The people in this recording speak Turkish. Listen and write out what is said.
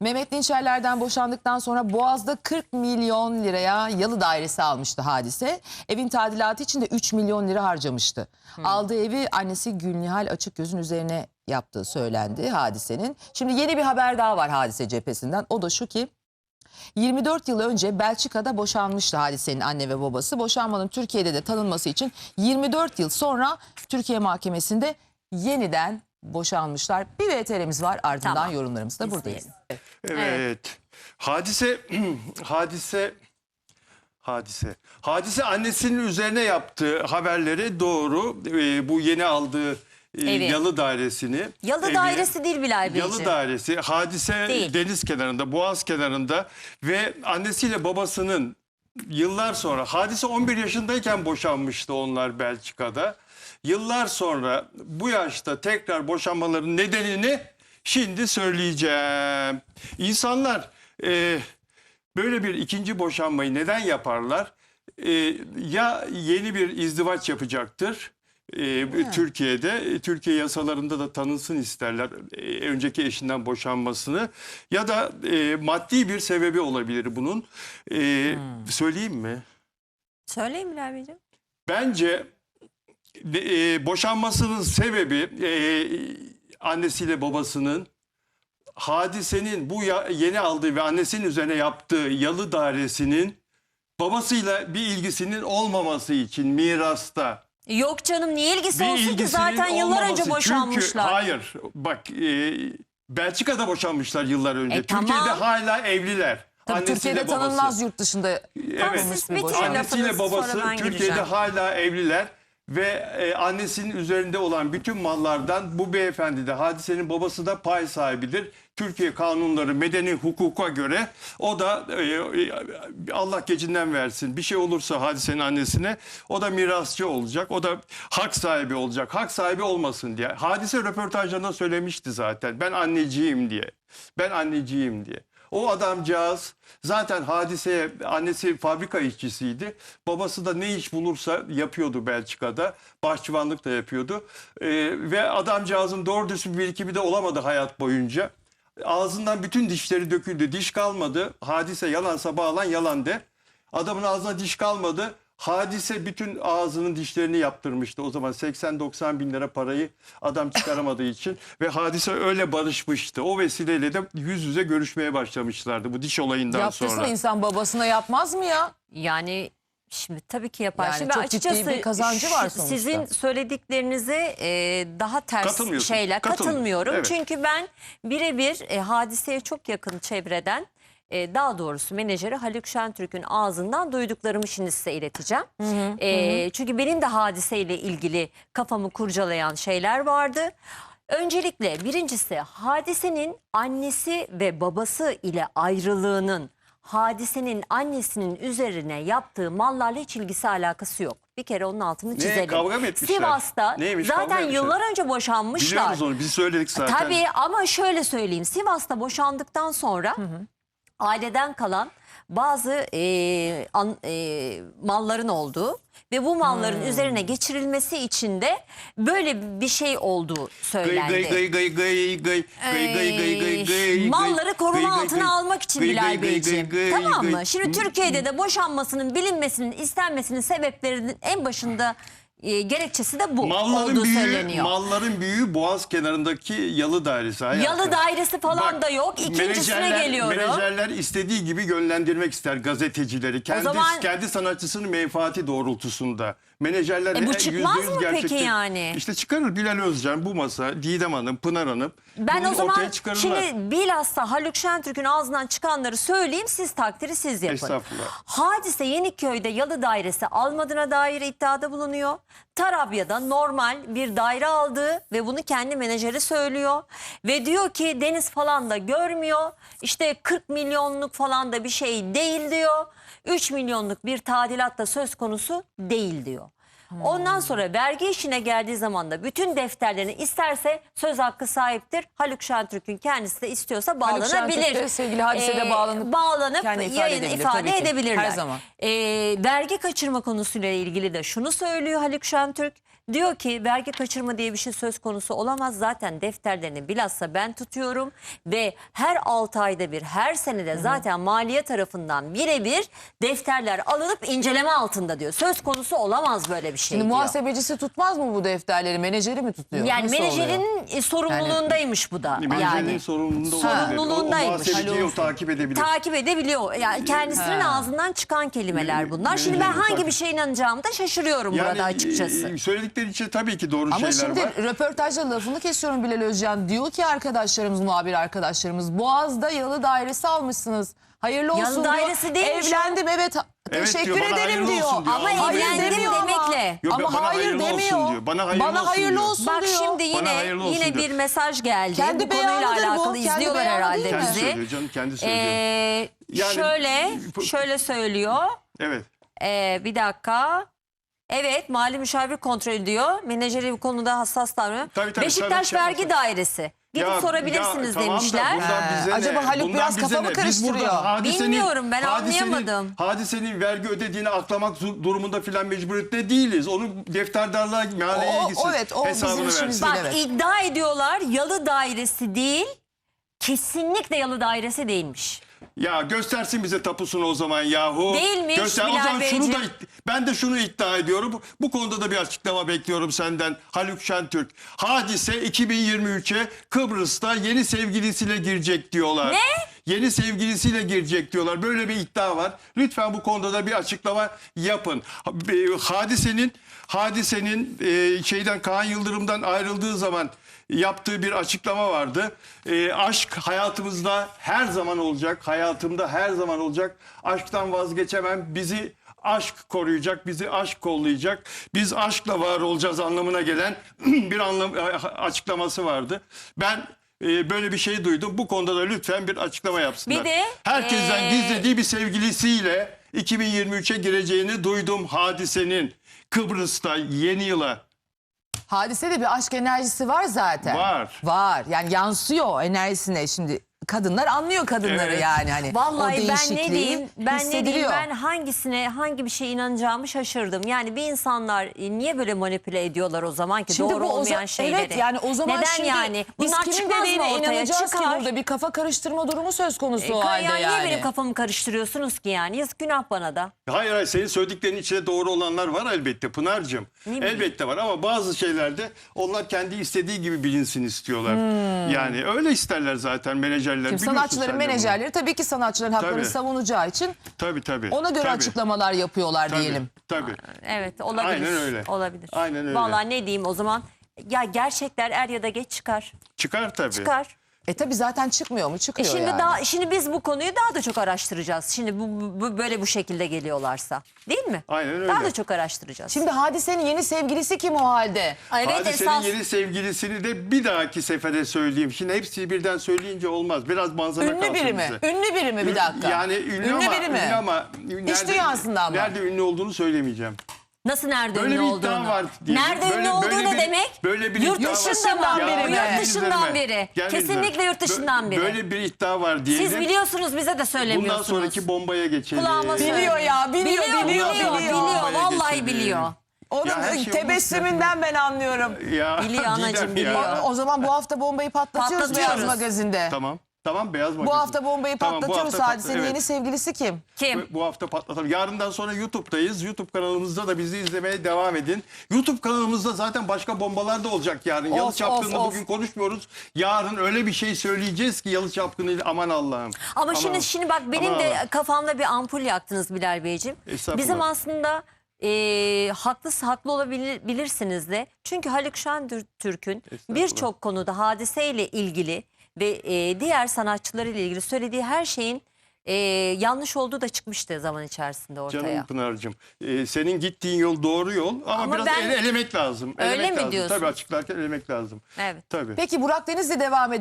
Mehmet Dinçerler'den boşandıktan sonra Boğaz'da 40 milyon liraya yalı dairesi almıştı hadise. Evin tadilatı için de 3 milyon lira harcamıştı. Aldığı evi annesi Gülnihal Açıkgöz'ün üzerine yaptığı söylendi hadisenin. Şimdi yeni bir haber daha var hadise cephesinden. O da şu ki 24 yıl önce Belçika'da boşanmıştı hadisenin anne ve babası. Boşanmanın Türkiye'de de tanınması için 24 yıl sonra Türkiye mahkemesinde yeniden boşanmışlar. Bir VTR'miz var ardından Tamam. yorumlarımız da buradayız. İzleyelim. Evet. Hadise hadise hadise. Hadise annesinin üzerine yaptığı haberleri doğru. Ee, bu yeni aldığı e, Evi. yalı dairesini. Yalı evi- dairesi değil Bilal Beyciğim. Yalı dairesi. Hadise Değil. deniz kenarında, boğaz kenarında ve annesiyle babasının yıllar sonra hadise 11 yaşındayken boşanmıştı onlar Belçika'da. Yıllar sonra bu yaşta tekrar boşanmaların nedenini şimdi söyleyeceğim. İnsanlar e, böyle bir ikinci boşanmayı neden yaparlar? E, ya yeni bir izdivaç yapacaktır. E, Türkiye'de E, Türkiye yasalarında da tanınsın isterler e, önceki eşinden boşanmasını ya da e, maddi bir sebebi olabilir bunun. E, Söyleyeyim mi? Söyleyin Bilal Beyciğim. Bence e, boşanmasının sebebi e, annesiyle babasının hadisenin bu ya- yeni aldığı ve annesinin üzerine yaptığı yalı dairesinin babasıyla bir ilgisinin olmaması için mirasta. Yok canım niye ilgisi Bir olsun ki ilgisinin zaten yıllar önce boşanmışlar. Çünkü hayır bak e, Belçika'da boşanmışlar yıllar önce. E, tamam. Türkiye'de hala evliler. Tabii Annesiyle Türkiye'de babası. tanınmaz yurt dışında siz bir bitirin boşanma. Annesiyle lafınızı, babası sonra ben Türkiye'de gireceğim. hala evliler ve e, annesinin üzerinde olan bütün mallardan bu beyefendi de hadisenin babası da pay sahibidir. Türkiye kanunları medeni hukuka göre o da e, e, Allah gecinden versin bir şey olursa hadisenin annesine o da mirasçı olacak. O da hak sahibi olacak. Hak sahibi olmasın diye. Hadise röportajlarında söylemişti zaten. Ben anneciyim diye. Ben anneciyim diye. O adamcağız zaten hadiseye annesi fabrika işçisiydi. Babası da ne iş bulursa yapıyordu Belçika'da. Bahçıvanlık da yapıyordu. Ee, ve adamcağızın doğru düzgün bir birikimi de olamadı hayat boyunca. Ağzından bütün dişleri döküldü. Diş kalmadı. Hadise yalansa bağlan yalan de. Adamın ağzına diş kalmadı. Hadise bütün ağzının dişlerini yaptırmıştı. O zaman 80-90 bin lira parayı adam çıkaramadığı için. Ve hadise öyle barışmıştı. O vesileyle de yüz yüze görüşmeye başlamışlardı bu diş olayından yaptırsın sonra. insan babasına yapmaz mı ya? Yani şimdi tabii ki yapar. Yani şimdi çok ciddi açıkçası bir kazancı var sonuçta. Sizin söylediklerinize e, daha ters Katılmıyorsun. şeyler Katılmıyorum. katılmıyorum. Evet. Çünkü ben birebir e, hadiseye çok yakın çevreden e, daha doğrusu menajeri Haluk Şentürk'ün ağzından duyduklarımı şimdi size ileteceğim. E, çünkü benim de hadiseyle ilgili kafamı kurcalayan şeyler vardı. Öncelikle birincisi hadisenin annesi ve babası ile ayrılığının hadisenin annesinin üzerine yaptığı mallarla hiç ilgisi alakası yok. Bir kere onun altını çizelim. kavga mı etmişler? Sivas'ta Neymiş, kavga zaten etmişler? yıllar önce boşanmışlar. Biliyoruz onu biz söyledik zaten. Tabii ama şöyle söyleyeyim. Sivas'ta boşandıktan sonra aileden kalan bazı e, an- e, malların olduğu ve bu malların üzerine geçirilmesi için de böyle bir şey olduğu söylendi. gıy gıy gıy gıy gıy gıy gıy gıy gıy gıy Malları koruma gıy, altına gıy. almak için Gıy, Bilal Beyciğim. gıy, gıy, Tamam mı? Şimdi Türkiye'de de boşanmasının bilinmesinin istenmesinin sebeplerinin en başında e, gerekçesi de bu Malların olduğu büyüğü, söyleniyor. malların büyüğü Boğaz kenarındaki yalı dairesi. hayatım. Yalı dairesi falan Bak, da yok. İkincisine geliyorum. Menajerler istediği gibi yönlendirmek ister gazetecileri. Kendi, zaman- kendi sanatçısının menfaati doğrultusunda. Menajerler E bu çıkmaz mı peki yani? İşte çıkarır Bilal Özcan, bu masa, Didem Hanım, Pınar Hanım. Ben bunu o zaman ortaya çıkarırlar. şimdi bilhassa Haluk Şentürk'ün ağzından çıkanları söyleyeyim siz takdiri siz yapın. Estağfurullah. Hadise Yeniköy'de yalı dairesi almadığına dair iddiada bulunuyor. Tarabya'da normal bir daire aldığı ve bunu kendi menajeri söylüyor. Ve diyor ki deniz falan da görmüyor. İşte 40 milyonluk falan da bir şey değil diyor. 3 milyonluk bir tadilat da söz konusu değil diyor. Ondan sonra vergi işine geldiği zaman da bütün defterlerini isterse söz hakkı sahiptir. Haluk Şentürk'ün kendisi de istiyorsa bağlanabilir. Şentürk de sevgili hadisede bağlanıp bağlanıp kendini ifade yayın edebilir, ifade tabii ki. edebilirler. Her zaman. Ee, vergi kaçırma konusuyla ilgili de şunu söylüyor Haluk Şentürk. Diyor ki vergi kaçırma diye bir şey söz konusu olamaz. Zaten defterlerini bilhassa ben tutuyorum ve her 6 ayda bir her senede zaten maliye tarafından birebir defterler alınıp inceleme altında diyor. Söz konusu olamaz böyle bir şey Şimdi diyor. muhasebecisi tutmaz mı bu defterleri? Menajeri mi tutuyor? Yani Nasıl oluyor? menajerin e, sorumluluğundaymış bu da. Menajerinin Yani sorumluluğunda olabilir. O, o Sorumluluğundaymış. muhasebeciyi o takip edebilir. takip edebiliyor. Yani kendisinin Ha. ağzından çıkan kelimeler bunlar. Şimdi ben Menajerin hangi bir şeye inanacağımı da şaşırıyorum burada açıkçası. e, söyledikleri için tabii ki doğru Ama şeyler şimdi var. röportajda lafını kesiyorum Bilal Özcan. Diyor ki arkadaşlarımız, muhabir arkadaşlarımız Boğaz'da yalı dairesi almışsınız. Hayırlı olsun diyor. dairesi değilmiş Evlendim evet. Evet Teşekkür diyor, bana ederim hayırlı diyor. olsun diyor. Ama Hayır evlendim demiyor ama. demekle. Yok, ama bana hayır hayırlı olsun demiyor. diyor. Bana hayırlı olsun hayırlı diyor. olsun Bak diyor. şimdi yine Bana hayırlı olsun yine diyor. bir mesaj geldi. Kendi bu konuyla beyanıdır bu, alakalı kendi izliyorlar beyanı herhalde değil mi? Kendi bizi. söylüyor canım kendi söylüyor. Ee, Yani- şöyle şöyle söylüyor. evet. Ee, bir dakika. Evet mali müşavir kontrol diyor. Menajeri bu konuda hassas davranıyor. Tabii, tabii, Beşiktaş tabii, vergi tabii. dairesi. Gidip Ya- sorabilirsiniz ya tamam da demişler. bize ne? acaba Haluk Bundan biraz ne? Biz karıştırıyor. Bilmiyorum, ben hadisenin- anlayamadım. Hadisenin vergi ödediğini aklamak durumunda filan mecburiyette değiliz. Onu defterdarlığa, maliyeye O- gitsin. evet, o bizim işimiz. Bak Evet. iddia ediyorlar yalı dairesi değil. Kesinlikle yalı dairesi değilmiş. Ya göstersin bize tapusunu o zaman yahu. Değilmiş Göster. O Bilal zaman şunu Beyciğim. da ben de şunu iddia ediyorum. Bu- Bu konuda da bir açıklama bekliyorum senden Haluk Şentürk. Hadise 2023'e Kıbrıs'ta yeni sevgilisiyle girecek diyorlar. Ne? Yeni sevgilisiyle girecek diyorlar. Böyle bir iddia var. Lütfen bu konuda da bir açıklama yapın. Ha- e, Hadisenin hadisenin e, şeyden Kaan Yıldırım'dan ayrıldığı zaman yaptığı bir açıklama vardı. E, aşk hayatımızda her zaman olacak. Hayatımda her zaman olacak. Aşktan vazgeçemem. Bizi aşk koruyacak, bizi aşk kollayacak. Biz aşkla var olacağız anlamına gelen bir anlam açıklaması vardı. Ben e, böyle bir şey duydum. Bu konuda da lütfen bir açıklama yapsınlar. Bir de, herkesten e, gizlediği bir sevgilisiyle 2023'e gireceğini duydum hadisenin. Kıbrıs'ta yeni yıla. Hadisede bir aşk enerjisi var zaten. Var. Var. Yani yansıyor enerjisine şimdi. Kadınlar anlıyor kadınları Evet. yani hani. Vallahi o ben ne diyeyim, ben ne diyeyim, hissediliyor. ben hangisine, hangi bir şeye inanacağımı şaşırdım. Yani bir insanlar e, niye böyle manipüle ediyorlar o zaman ki Şimdi doğru bu o olmayan za- şeyleri? Evet yani o zaman Neden şimdi yani? biz Bunlar kimin çıkmaz mı dediğine ortaya? inanacağız ki Çıkar. burada bir kafa karıştırma durumu söz konusu o E, halde ya yani. Niye benim kafamı karıştırıyorsunuz ki yani? Yazık günah bana da. Hayır hayır senin söylediklerinin içinde doğru olanlar var elbette Pınar'cığım. Ne bileyim. Elbette var ama bazı şeylerde onlar kendi istediği gibi bilinsin istiyorlar. Yani öyle isterler zaten menajerler. Şimdi sanatçıların menajerleri tabii ki sanatçıların haklarını Tabii. savunacağı için Tabii tabii. ona göre tabii, açıklamalar yapıyorlar tabii, diyelim. Tabii. Evet olabilir. Aynen öyle. Olabilir. Aynen öyle. Vallahi ne diyeyim o zaman? Ya gerçekler er ya da geç çıkar. Çıkar tabii. Çıkar. E tabii zaten çıkmıyor mu? E Çıkıyor şimdi yani. daha şimdi biz bu konuyu daha da çok araştıracağız. Şimdi bu, bu- böyle bu şekilde geliyorlarsa. Değil mi? Aynen öyle. Daha da çok araştıracağız. Şimdi Hadise'nin yeni sevgilisi kim o halde? evet Hadise'nin esas yeni sevgilisini de bir dahaki sefere söyleyeyim. Şimdi hepsini birden söyleyince olmaz. Biraz malzeme Ünlü kalsın biri mi? bize. Ünlü biri mi bir dakika? Yani ünlü, ama, biri mi? ünlü ama nerede, dünyasında ama. Nerede ünlü olduğunu söylemeyeceğim. Nasıl nerede Böyle ünlü bir olduğunu? iddia var. Nerede Böyle- ünlü olduğu böyle ne bir- demek? böyle bir yurt iddia var. dışından Ya, biri. gel Yurt dışından biri. Gel Kesinlikle yurt dışından biri. Böyle bir iddia var diyelim. Siz biliyorsunuz bize de Bundan söylemiyorsunuz. sonraki bombaya geçelim. Kulağıma söyle. Biliyor ya, biliyor, biliyor, biliyor, biliyor, biliyor. Vallahi biliyor. Onun Ya her şey tebessümünden ben anlıyorum. Ya, Biliyor anacığım, Didem ya. biliyor. O zaman bu hafta bombayı patlatıyoruz, Patlatıyoruz. Beyaz Magazin'de. Tamam. Tamam beyaz magazin. Bu hafta bombayı Tamam, bu patlatıyoruz. hafta Hadise'nin evet. yeni sevgilisi kim? Kim? Bu, bu hafta patlatalım. Yarından sonra YouTube'dayız. YouTube kanalımızda da bizi izlemeye devam edin. YouTube kanalımızda zaten başka bombalar da olacak yarın. Yalı Of, Çapkını'nı of, of. bugün konuşmuyoruz. Yarın öyle bir şey söyleyeceğiz ki Yalı Çapkını'yla aman Allah'ım. Ama Aman- şimdi şimdi bak benim aman de Allah'ım. kafamda bir ampul yaktınız Bilal Beyciğim. Estağfurullah. Bizim aslında e, haklı haklı olabilirsiniz de. Çünkü Haluk Şentürk'ün Estağfurullah. birçok konuda hadiseyle ilgili ve e, diğer sanatçılarıyla ilgili söylediği her şeyin e, yanlış olduğu da çıkmıştı zaman içerisinde ortaya. Canım Pınar'cığım. e, senin gittiğin yol doğru yol ama, Ama biraz ben- ele- elemek lazım. Öyle elemek mi lazım. diyorsun? Tabii açıklarken elemek lazım. Evet. Tabii. Peki Burak Deniz'le devam edelim.